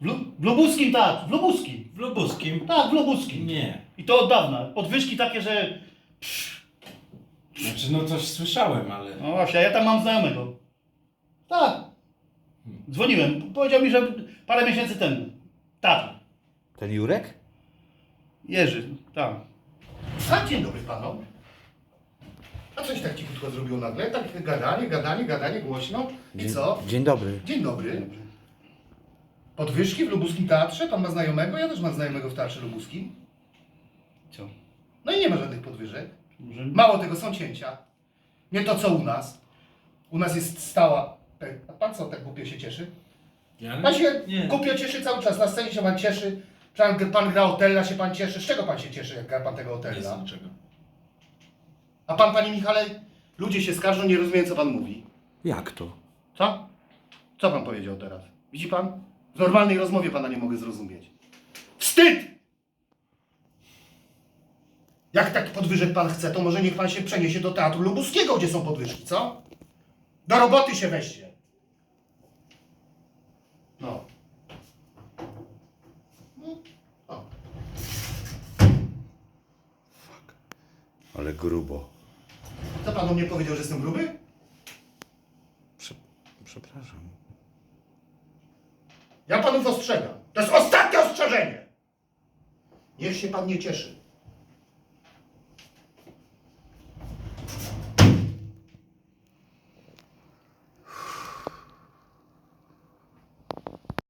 W, Lu- w Lubuskim tak, w Lubuskim. W Lubuskim? Tak, w Lubuskim. Nie. I to od dawna. Podwyżki takie, że... Znaczy, no coś słyszałem, ale... No właśnie, a ja tam mam znajomego. Tak. Dzwoniłem. Powiedział mi, że parę miesięcy temu. Tak. Ten Jurek? Jerzy, tak. A dzień dobry panom. A coś tak cichutko zrobiło nagle? Tak gadanie, gadanie, gadanie głośno. I co? Dzień dobry. Dzień dobry. Podwyżki w Lubuskim Teatrze? Pan ma znajomego? Ja też mam znajomego w Teatrze Lubuskim. Co? No i nie ma żadnych podwyżek. Może... Mało tego, są cięcia. Nie to co u nas. U nas jest stała... A pan co tak głupio się cieszy? Ja Pan się nie. głupio cieszy cały czas. Na scenie się pan cieszy. Pan, pan gra Otella, się pan cieszy. Z czego pan się cieszy, jak gra pan tego Nie z Otella? niczego. A pan, panie Michale, ludzie się skarżą, nie rozumieją, co pan mówi. Jak to? Co? Co pan powiedział teraz? Widzi pan? W normalnej rozmowie pana nie mogę zrozumieć. Wstyd! Jak tak podwyżek pan chce, to może niech pan się przeniesie do Teatru Lubuskiego, gdzie są podwyżki, co? Do roboty się weźcie. No. No. O. Ale grubo. Co pan o mnie powiedział, że jestem gruby? Prze przepraszam. Ja panów ostrzegam. To jest ostatnie ostrzeżenie. Niech się pan nie cieszy.